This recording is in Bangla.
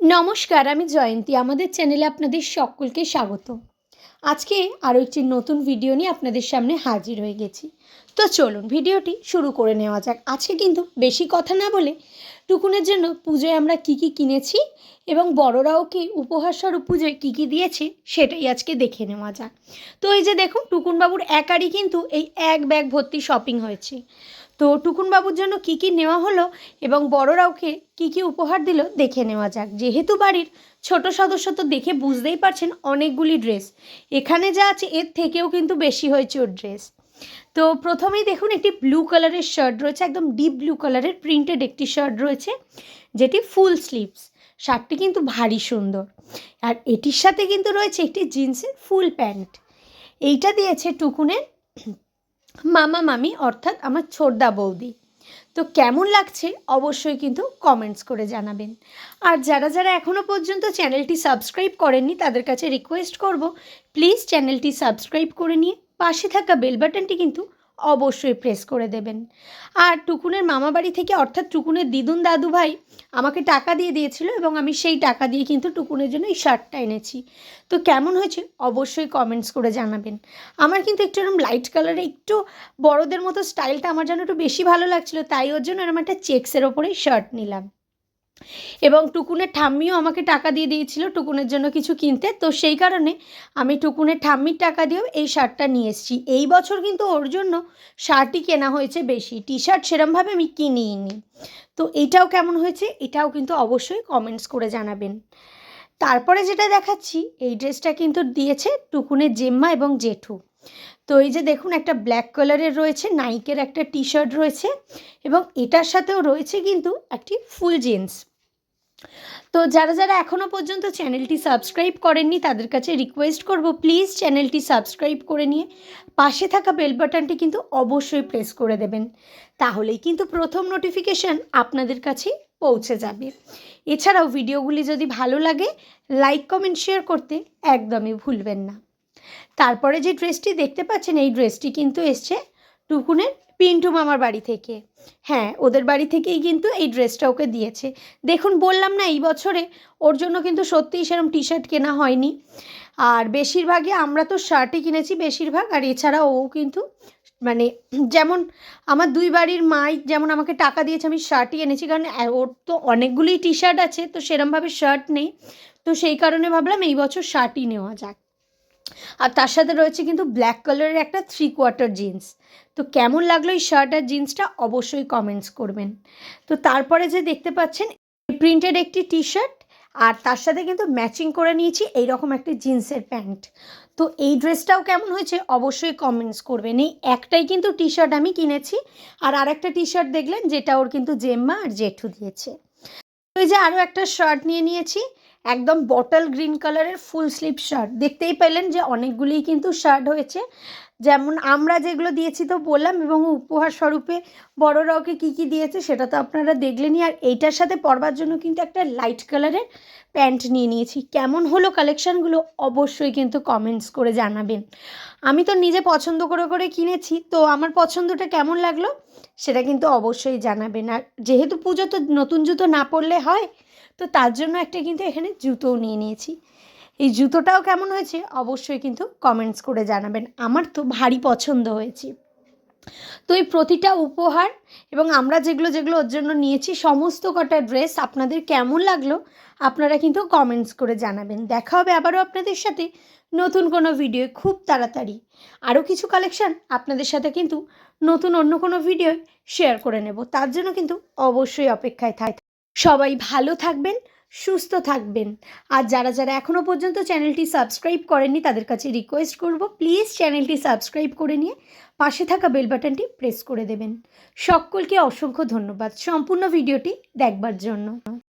নমস্কার, আমি জয়ন্তী। আমাদের চ্যানেলে আপনাদের সকলকে স্বাগত। আজকে আরও একটি নতুন ভিডিও নিয়ে আপনাদের সামনে হাজির হয়ে গেছি। তো চলুন, ভিডিওটি শুরু করে নেওয়া যাক। আজকে কিন্তু বেশি কথা না বলে টুকুনের জন্য পুজোয় আমরা কি কি কিনেছি এবং বড়রাও কি উপহার স্বরূপ পুজোয় কী কী দিয়েছে সেটাই আজকে দেখে নেওয়া যাক। তো এই যে দেখুন, টুকুনবাবুর একারই কিন্তু এই এক ব্যাগ ভর্তি শপিং হয়েছে। তো টুকুনবাবুর জন্য কি কি নেওয়া হলো এবং বড়রাওকে কি কি উপহার দিল দেখে নেওয়া যাক। যেহেতু বাড়ির ছোট সদস্য তো দেখে বুঝতেই পারছেন অনেকগুলি ড্রেস। এখানে যা আছে, এর থেকেও কিন্তু বেশি হয়েছে ওর ড্রেস। তো প্রথমেই দেখুন, একটি ব্লু কালারের শার্ট রয়েছে, একদম ডিপ ব্লু কালারের প্রিন্টেড একটি শার্ট রয়েছে, যেটি ফুল স্লিভস। শার্টটি কিন্তু ভারী সুন্দর। আর এটির সাথে কিন্তু রয়েছে একটি জিন্সের ফুল প্যান্ট। এইটা দিয়েছে টুকুনের মামা মামি অর্থাৎ আমার ছোটদা বৌদি। তো কেমন লাগছে অবশ্যই কিন্তু কমেন্টস করে জানাবেন। আর যারা যারা এখনও পর্যন্ত চ্যানেলটি সাবস্ক্রাইব করেননি, তাদের কাছে রিকোয়েস্ট করব প্লিজ চ্যানেলটি সাবস্ক্রাইব করে নিয়ে পাশে থাকা বেল বাটনটি কিন্তু অবশ্যই প্রেস করে দেবেন। আর টুকুনের মামা বাড়ি থেকে অর্থাৎ টুকুনের দিদুন দাদু ভাই আমাকে টাকা দিয়ে দিয়েছিল এবং আমি সেই টাকা দিয়ে কিন্তু টুকুনের জন্য এই শার্টটা এনেছি। তো কেমন হয়েছে অবশ্যই কমেন্টস করে জানাবেন। আমার কিন্তু একটু এরকম লাইট কালারে একটু বড়দের মতো স্টাইলটা আমার যেন একটু বেশি ভালো লাগছিল, তাই ওর জন্য এরকম একটা চেক্সের ওপরেই শার্ট নিলাম। এবং টুকুনের ঠাম্মিও আমাকে টাকা দিয়ে দিয়েছিল টুকুনের জন্য কিছু কিনতে। তো সেই কারণে আমি টুকুনের ঠাম্মির টাকা দিয়েও এই শার্টটা নিয়ে এসেছি। এই বছর কিন্তু ওর জন্য শার্টই কেনা হয়েছে বেশি। টি শার্ট সেরমভাবে আমি কিনিই নি তো এটাও কেমন হয়েছে এটাও কিন্তু অবশ্যই কমেন্টস করে জানাবেন। তারপরে যেটা দেখাচ্ছি, এই ড্রেসটা কিন্তু দিয়েছে টুকুনের জেম্মা এবং জেঠু। তো এই যে দেখুন, একটা ব্ল্যাক কালারের রয়েছে নাইকের একটা টি শার্ট রয়েছে এবং এটার সাথেও রয়েছে কিন্তু একটি ফুল জিন্স তো যারা যারা এখনও পর্যন্ত চ্যানেলটি সাবস্ক্রাইব করেননি, তাদের কাছে রিকোয়েস্ট করব প্লিজ চ্যানেলটি সাবস্ক্রাইব করে নিয়ে পাশে থাকা বেল বাটনটি কিন্তু অবশ্যই প্রেস করে দেবেন। তাহলেই কিন্তু প্রথম নোটিফিকেশান আপনাদের কাছে পৌঁছে যাবে। এছাড়াও ভিডিওগুলি যদি ভালো লাগে লাইক কমেন্ট শেয়ার করতে একদমই ভুলবেন না। তারপরে যে ড্রেসটি দেখতে পাচ্ছেন, এই ড্রেসটি কিন্তু এসছে টুকুনের পিন্টু মামার বাড়ি থেকে। হ্যাঁ ওদের বাড়ি থেকেই কিন্তু এই ড্রেসটা ওকে দিয়েছে। দেখুন, বললাম না, এই বছরে ওর জন্য কিন্তু সত্যিই সেরকম টি শার্ট কেনা হয়নি। আর বেশিরভাগই আমরা তো শার্টই কিনেছি বেশিরভাগ, আর এছাড়া ও কিন্তু মানে যেমন আমার দুই বাড়ির মাই যেমন আমাকে টাকা দিয়েছে, আমি শার্টই এনেছি, কারণ ওর তো অনেকগুলোই টি শার্ট আছে, তো সেরমভাবে শার্ট নেই। তো সেই কারণে ভাবলাম এই বছর শার্টই নেওয়া যাক। আর তার সাথে রয়েছে কিন্তু ব্ল্যাক কালারের একটা থ্রি কোয়ার্টার জিন্স তো কেমন লাগল এই শার্ট আর জিন্সটা অবশ্যই কমেন্টস করবেন। তো তারপরে যে দেখতে পাচ্ছেন প্রিন্টেড একটি টি শার্ট আর তার সাথে কিন্তু ম্যাচিং করে নিয়েছি এইরকম একটি জিন্সের প্যান্ট। তো এই ড্রেসটাও কেমন হয়েছে অবশ্যই কমেন্টস করবেন। এই একটাই কিন্তু টি শার্ট আমি কিনেছি আর আরেকটা টি শার্ট দেখলেন যেটা ওর কিন্তু জেম্মা আর জেঠু দিয়েছে। এই যে আরও একটা শার্ট নিয়ে নিয়েছি, একদম বটল গ্রিন কালারের ফুল স্লিভ শার্ট দেখতেই পেলেন যে অনেকগুলিই কিন্তু শার্ট হয়েছে। যেমন আমরা যেগুলো দিয়েছি তো বললাম এবং উপহার স্বরূপে বড়রা ওকে কী কী দিয়েছে সেটা তো আপনারা দেখলেনই। আর এইটার সাথে পরবার জন্য কিন্তু একটা লাইট কালারের প্যান্ট নিয়ে নিয়েছি। কেমন হলো কালেকশানগুলো অবশ্যই কিন্তু কমেন্টস করে জানাবেন। আমি তো নিজে পছন্দ করে করে কিনেছি, তো আমার পছন্দটা কেমন লাগল সেটা কিন্তু অবশ্যই জানাবেন। আর যেহেতু পুজো তো নতুন জুতো না পরলে হয়, তো তার জন্য একটা কিন্তু এখানে জুতোও নিয়ে নিয়েছি। এই জুতোটাও কেমন হয়েছে অবশ্যই কিন্তু কমেন্টস করে জানাবেন। আমার তো ভারী পছন্দ হয়েছে। তো এই প্রতিটা উপহার এবং আমরা যেগুলো যেগুলো ওর জন্য নিয়েছি, সমস্ত কটা ড্রেস আপনাদের কেমন লাগল আপনারা কিন্তু কমেন্টস করে জানাবেন। দেখা হবে আবারও আপনাদের সাথে নতুন কোনো ভিডিও খুব তাড়াতাড়ি। আরও কিছু কালেকশান আপনাদের সাথে কিন্তু নতুন অন্য কোনো ভিডিও শেয়ার করে নেব। তার জন্য কিন্তু অবশ্যই অপেক্ষায় থাক সবাই ভালো থাকবেন সুস্থ থাকবেন। আর যারা যারা এখনও পর্যন্ত চ্যানেলটি সাবস্ক্রাইব করেননি, তাদের কাছে রিকোয়েস্ট করব প্লিজ চ্যানেলটি সাবস্ক্রাইব করে নিয়ে পাশে থাকা বেল বাটনটি প্রেস করে দেবেন। সকলকে অসংখ্য ধন্যবাদ। সম্পূর্ণ ভিডিওটি দেখবার জন্য।